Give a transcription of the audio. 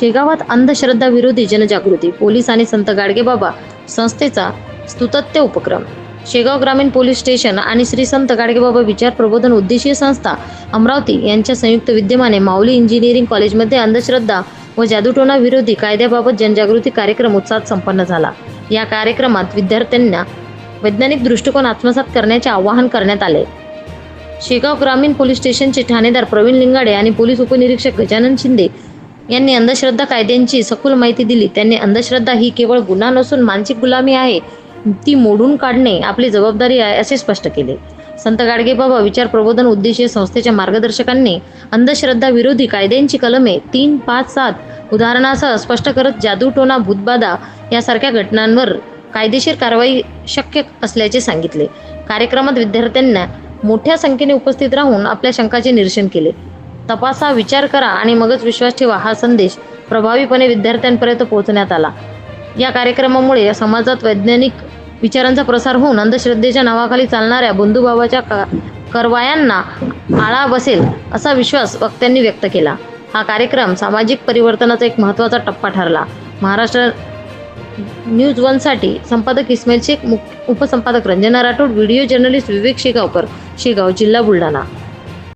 शेगावात अंधश्रद्धा विरोधी जनजागृती पोलीस आणि संत गाडगेबाबा संस्थेचा स्तुतत्य उपक्रम. शेगाव ग्रामीण पोलीस स्टेशन आणि श्री संत गाडगेबाबा विचार प्रबोधन उद्देशीय संस्था अमरावती यांच्या संयुक्त विद्यमाने माऊली इंजिनिअरिंग कॉलेजमध्ये अंधश्रद्धा व जादूटोणा विरोधी कायद्याबाबत जनजागृती कार्यक्रम उत्साहात संपन्न झाला. या कार्यक्रमात विद्यार्थ्यांना वैज्ञानिक दृष्टिकोन आत्मसात करण्याचे आवाहन करण्यात आले. शेगाव ग्रामीण पोलीस स्टेशनचे ठाणेदार प्रवीण लिंगाडे आणि पोलीस उपनिरीक्षक गजानन शिंदे यांनी अंधश्रद्धा कायद्यांची सखोल माहिती दिली. त्यांनी अंधश्रद्धा ही केवळ गुन्हा नसून मानसिक गुलामी आहे ती मोडून काढणे आपली जबाबदारी आहे असे स्पष्ट केले. संत गाडगेबाबा विचार प्रबोधन उद्देशीय संस्थेच्या मार्गदर्शकांनी अंधश्रद्धा विरोधी कायद्यांची कलमे तीन पाच सात उदाहरणासह स्पष्ट करत जादूटोना भूतबाधा यासारख्या घटनांवर कायदेशीर कारवाई शक्य असल्याचे सांगितले. कार्यक्रमात विद्यार्थ्यांना मोठ्या संख्येने उपस्थित राहून आपल्या शंकाचे निरसन केले. तपासा विचार करा आणि मगच विश्वास ठेवा हा संदेश प्रभावीपणे विद्यार्थ्यांपर्यंत पोहोचण्यात आला. या कार्यक्रमामुळे समाजात वैज्ञानिक विचारांचा प्रसार होऊन अंधश्रद्धेच्या नावाखाली चालणाऱ्या बंधुभावाच्या क करवायांना आळा बसेल असा विश्वास वक्त्यांनी व्यक्त केला. हा कार्यक्रम सामाजिक परिवर्तनाचा एक महत्त्वाचा टप्पा ठरला. महाराष्ट्र न्यूज वनसाठी संपादक इस्माईल शेख मुख उपसंपादक रंजना राठोड व्हिडिओ जर्नलिस्ट विवेक शेगावकर शेगाव जिल्हा बुलढाणा.